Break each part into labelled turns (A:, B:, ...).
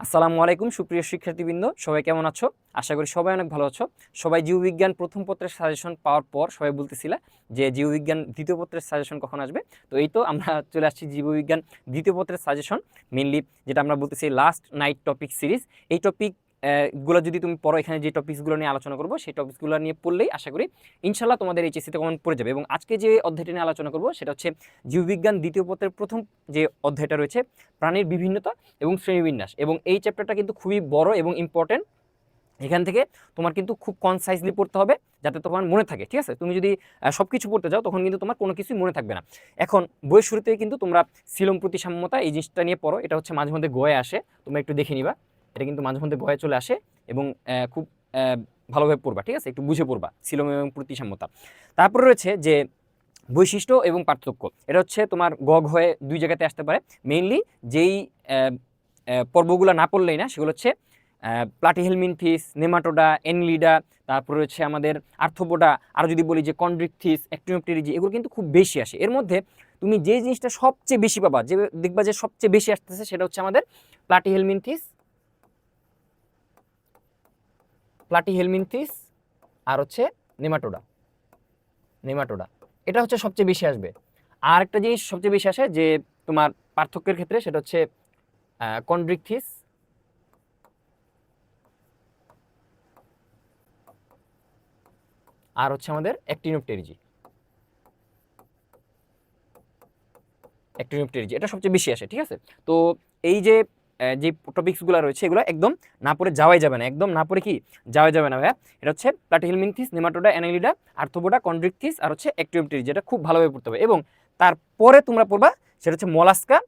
A: আসসালামু আলাইকুম, সুপ্রিয় শিক্ষার্থীবৃন্দ। সবাই কেমন আছো? আশা করি সবাই অনেক ভালো আছো। সবাই জীববিজ্ঞান প্রথম পত্রের সাজেশন পাওয়ার পর সবাই বলতেছিলে যে জীববিজ্ঞান দ্বিতীয় পত্রের সাজেশন কখন আসবে? তো এই তো আমরা চলে আসছি জীববিজ্ঞান দ্বিতীয় পত্রের সাজেশন মেনলি যেটা আমরা বলতেছি লাস্ট নাইট টপিক সিরিজ এই টপিক গুলো যদি তুমি পড়ো, এখানে যে টপিকসগুলো নিয়ে আলোচনা করব, সেই টপিকসগুলো নিয়ে পড়লেই আশা করি ইনশাল্লাহ তোমাদের এইচএসিতে কমন পড়ে যাবে। এবং আজকে যে অধ্যায়টি নিয়ে আলোচনা করব, সেটা হচ্ছে জীববিজ্ঞান দ্বিতীয় পত্রের প্রথম যে অধ্যায়টা রয়েছে, প্রাণীর বিভিন্নতা এবং শ্রেণীবিন্যাস। এবং এই চ্যাপ্টারটা কিন্তু খুবই বড় এবং ইম্পর্টেন্ট এখান থেকে তোমার কিন্তু খুব কনসাইজলি পড়তে হবে, যাতে তোমার মনে থাকে, ঠিক আছে? তুমি যদি সব কিছু পড়তে যাও, তখন কিন্তু তোমার কোনো কিছুই মনে থাকবে না। এখন, বইয়ের শুরুতে কিন্তু তোমরা সিলম প্রতিসাম্যতা এই জিনিসটা নিয়ে পড়ো, এটা হচ্ছে মাঝে মধ্যে গয়ে আসে, তোমরা একটু দেখে নিবা। এটা কিন্তু মাঝে মধ্যে গয়ে চলে আসে এবং খুব ভালোভাবে পড়বা, ঠিক আছে? একটু বুঝে পড়বা সিলম এবং প্রতিসাম্যতা। তারপরে রয়েছে যে বৈশিষ্ট্য এবং পার্থক্য। এটা হচ্ছে তোমার গগ হয়ে দুই জায়গাতে আসতে পারে। মেইনলি যেই পর্বগুলো না পড়লেই না, সেগুলো হচ্ছে প্লাটিহেলমিনথিস নেমাটোডা এনলিডা তারপর রয়েছে আমাদের আর্থোপোডা আরও যদি বলি যে কন্ড্রিকথিস অ্যাক্টিনোপটেরিজি এগুলো কিন্তু খুব বেশি আসে। এর মধ্যে তুমি যে জিনিসটা সবচেয়ে বেশি পাবা, যে, দেখবা যে সবচেয়ে বেশি আসতেছে, সেটা হচ্ছে আমাদের প্লাটিহেলমিনথিস প্লাটিহেলমিনথিস আর হচ্ছে নেমাটোডা নেমাটোডা। এটা হচ্ছে সবচেয়ে বেশি আসবে। আর একটা জিনিস সবচেয়ে বেশি আসে যে তোমার পার্থক্যের ক্ষেত্রে সেটা হচ্ছে কন্ড্রিকথিস আর হচ্ছে আমাদের অ্যাক্টিনোপটেরিজি অ্যাক্টিনোপটেরিজি এটা সবচেয়ে বেশি আসে, ঠিক আছে? তো এই যে যে টপিকসগুলো রয়েছে, এগুলো একদম না পড়ে যাওয়াই যাবে না। একদম না পড়ে কি যাওয়াই যাবে না, ভাইয়া? এটা হচ্ছে Platyhelminthes Nematoda Annelida Arthropoda Chondrichthyes আর হচ্ছে অ্যাক্টিনোপটেরিজি যেটা খুব ভালোভাবে পড়তে হবে। এবং তারপরে তোমরা পড়বা, সেটা হচ্ছে মলাস্কা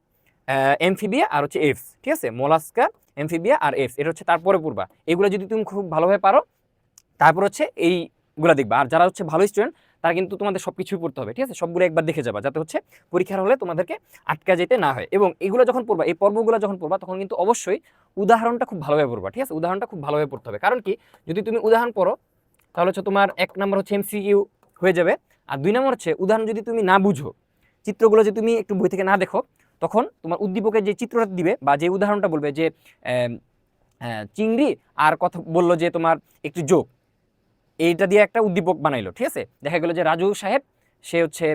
A: এমফিবিয়া আর হচ্ছে এফস ঠিক আছে? মলাস্কা এমফিবিয়া আর এফস এটা হচ্ছে তারপরে পড়বা। এগুলো যদি তুমি খুব ভালোভাবে পারো, তারপর হচ্ছে এইগুলো দেখবা। আর যারা হচ্ছে ভালো স্টুডেন্ট তারা কিন্তু তোমাদের সব কিছুই পড়তে হবে, ঠিক আছে? সবগুলো একবার দেখে যাবা, যাতে হচ্ছে পরীক্ষার হলে তোমাদেরকে আটকা যেতে না হয়। এবং এগুলো যখন পড়বা, এই পর্বগুলো যখন পড়বা, তখন কিন্তু অবশ্যই উদাহরণটা খুব ভালোভাবে পড়বা, ঠিক আছে? উদাহরণটা খুব ভালোভাবে পড়তে হবে। কারণ কি? যদি তুমি উদাহরণ পড়ো, তাহলে হচ্ছে তোমার এক নম্বর হচ্ছে এমসিকিউ হয়ে যাবে। আর দুই নম্বর হচ্ছে উদাহরণ যদি তুমি না বুঝো, চিত্রগুলো যদি তুমি একটু বই থেকে না দেখো, তখন তোমার উদ্দীপকের যে চিত্রটা দিবে বা যে উদাহরণটা বলবে যে চিংড়ি আর কথা বলল যে তোমার একটি যোগ এইটা দিয়ে একটা উদ্দীপক বানাইলো, ঠিক আছে? দেখা গেলো যে রাজু সাহেব, সে হচ্ছে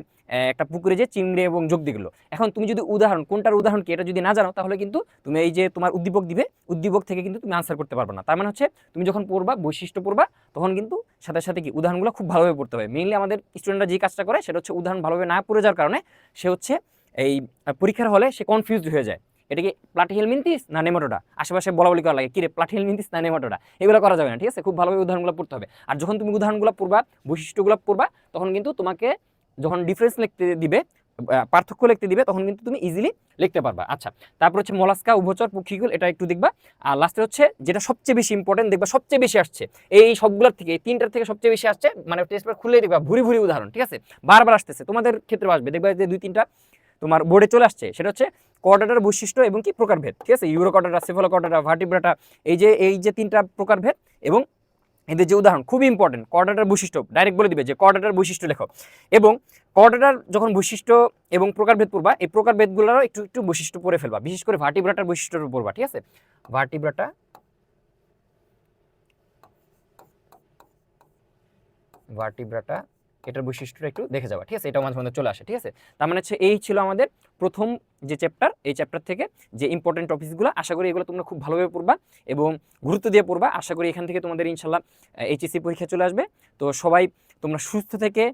A: একটা পুকুরে যে চিংড়ি এবং যোগ দিগুলো এখন তুমি যদি উদাহরণ, কোনটার উদাহরণ কি এটা যদি না জানো, তাহলে কিন্তু তুমি এই যে তোমার উদ্দীপক দিবে, উদ্দীপক থেকে কিন্তু তুমি আনসার করতে পারবে না। তার মানে হচ্ছে, তুমি যখন পড়বা, বৈশিষ্ট্য পড়বা, তখন কিন্তু সাথে সাথে কি উদাহরণগুলো খুব ভালোভাবে পড়তে হবে। মেইনলি আমাদের স্টুডেন্টরা যে কাজটা করে, সেটা হচ্ছে উদাহরণ ভালোভাবে না পড়ে যাওয়ার কারণে সে হচ্ছে এই, পরীক্ষার হলে সে কনফিউজড হয়ে যায়। এটা কি প্লাটিহেলমিনথিস না নেমাটোডা? আশেপাশে বলা বলি করা লাগে। কি রে প্লাটিহেলমিনথিস না নেমাটোডা? এগুলো করা যাবে না, ঠিক আছে? খুব ভালোভাবে উদাহরণগুলো পড়তে হবে। আর যখন তুমি উদাহরণগুলো পড়বা, বৈশিষ্ট্যগুলো পড়বা, তখন কিন্তু তোমাকে যখন ডিফারেন্স লিখতে দিবে পার্থক্য লিখতে দিবে, তখন কিন্তু তুমি ইজিলি লিখতে পারবা। আচ্ছা তারপর হচ্ছে মলাস্কা, উভচর পক্ষীগুল এটা একটু দেখবা। আর লাস্টে হচ্ছে যেটা সবচেয়ে বেশি ইম্পর্টেন্ট দেখবা সবচেয়ে বেশি আসছে। এই সবগুলোর থেকে, এই তিনটার থেকে সবচেয়ে বেশি আসছে মানে টেস্ট পেপার খুলে দেখবা, ভুরি ভুরি উদাহরণ, ঠিক আছে? বারবার আসতেছে, তোমাদের ক্ষেত্রে আসবে। দেখবা যে দুই তিনটা তোমার বোর্ডে চলে আসছে, সেটা হচ্ছে কর্ডাটার বৈশিষ্ট্য এবং কি? প্রকারভেদ ঠিক আছে? Urochordata cephalochordata vertebrata, এই যে এই যে তিনটা প্রকারভেদ এবং এদের যে উদাহরণ, খুবই ইম্পর্টেন্ট কর্ডাটার বৈশিষ্ট্য। ডাইরেক্ট বলে দিবে যে কর্ডাটার বৈশিষ্ট্য লেখো। এবং কর্ডাটার যখন বৈশিষ্ট্য এবং প্রকারভেদ পড়বা, এই প্রকারভেদগুলোরও একটু একটু বৈশিষ্ট্য পড়ে ফেলবা। বিশেষ করে ভার্টিব্রাটার বৈশিষ্ট্যটা পড়বা, ঠিক আছে? ভার্টিব্রাটা ভার্টিব্রাটা, এটার বৈশিষ্ট্যটা একটু দেখে যাবা, ঠিক আছে? এটাও মাঝে মধ্যে চলে আসে, ঠিক আছে? তার মানে হচ্ছে এই ছিল আমাদের প্রথম যে চ্যাপ্টার এই চ্যাপ্টার থেকে যে ইম্পর্টেন্ট টপিকসগুলো আশা করি এগুলো তোমরা খুব ভালোভাবে পড়বা এবং গুরুত্ব দিয়ে পড়বা। আশা করি এখান থেকে তোমাদের ইনশাল্লাহ এইচএসসি পরীক্ষা চলে আসবে। তো সবাই তোমরা সুস্থ থেকে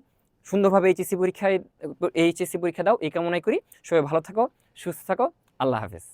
A: সুন্দরভাবে এইচএসসি পরীক্ষায় এইচএসসি পরীক্ষা দাও, এই কামনাই করি। সবাই ভালো থাকো, সুস্থ থাকো। আল্লাহ হাফেজ।